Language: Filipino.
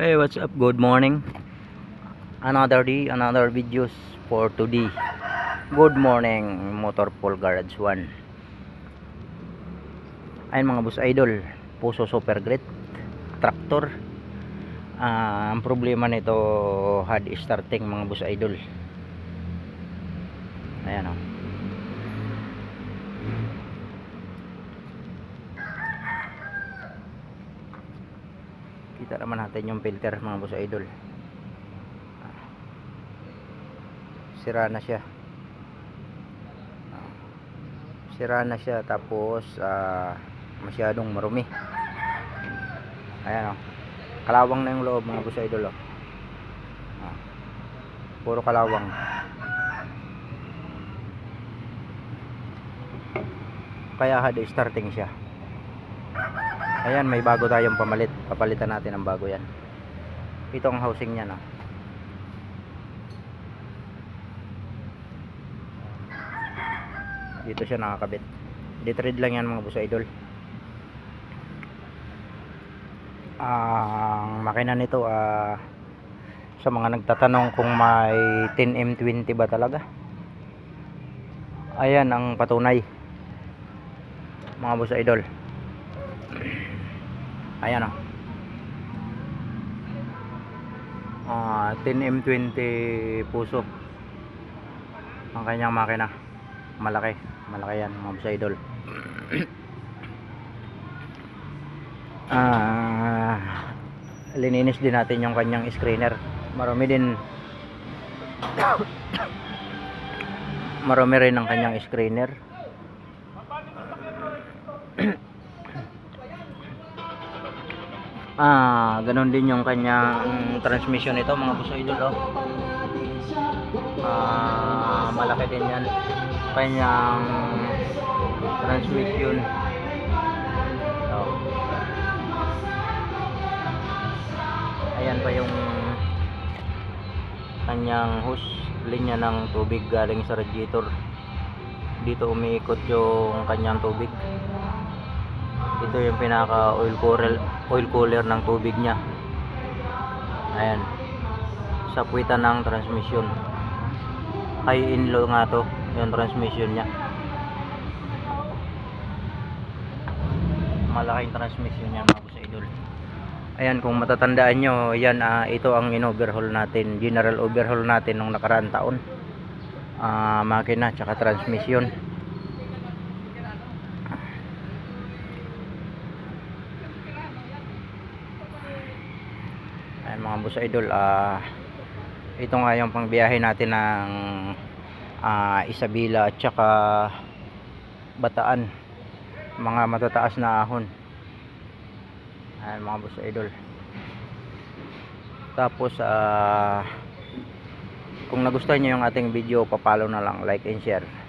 Hey, what's up? Good morning. Another day, another videos for today. Good morning, Motor Pool Garage 1. Ayun mga boss idol, Puso Super Great Tractor. Ah, ang problema nito hard starting mga boss idol. Ayan oh. o. Kita naman natin yung filter mga boss idol. Sira na siya. Sira na siya tapos ah, masyadong marumi. Ayan o. Kalawang na yung loob mga boss idol o. Ah. Puro kalawang. Kaya hard starting siya. Ayan, may bago tayong pamalit. Papalitan natin ang bago yan. Ito ang housing niya, no? Dito siya nakakabit. Ditread lang yan mga boss idol. Ang makina nito, ah, sa mga nagtatanong kung may 10M20 ba talaga. Ayan ang patunay. Mga boss idol. Ayan o. Ah, 10M20 puso. Ang kanyang makina. Malaki. Malaki yan mga idol. ah, lininis din natin yung kanyang screener. Marami din marami rin ang kanyang screener. Ah, ganun din yung kanyang transmission nito mga boss idol oh. Ah, malaki din yan. Kanyang transmission. Oh. Ayan pa yung kanyang hose linya ng tubig galing sa radiator. Dito umiikot yung kanyang tubig ito yung pinaka oil cooler oil cooler ng tubig niya. Ayan. Sa puwitan ng transmission. High in low nga to yung transmission niya. Malaking transmission niya mga boss idol. Ayan kung matatandaan nyo yan ah, ito ang in-overhaul natin general overhaul natin nung nakaraan taon. Ah, makina tsaka transmission Mga boss idol, ah ito nga yung pangbiyahe natin ng ah, Isabela at saka Bataan. Mga matataas na ahon. Ayan mga boss idol. Tapos ah kung nagustuhan niyo yung ating video, papalo na lang, like and share.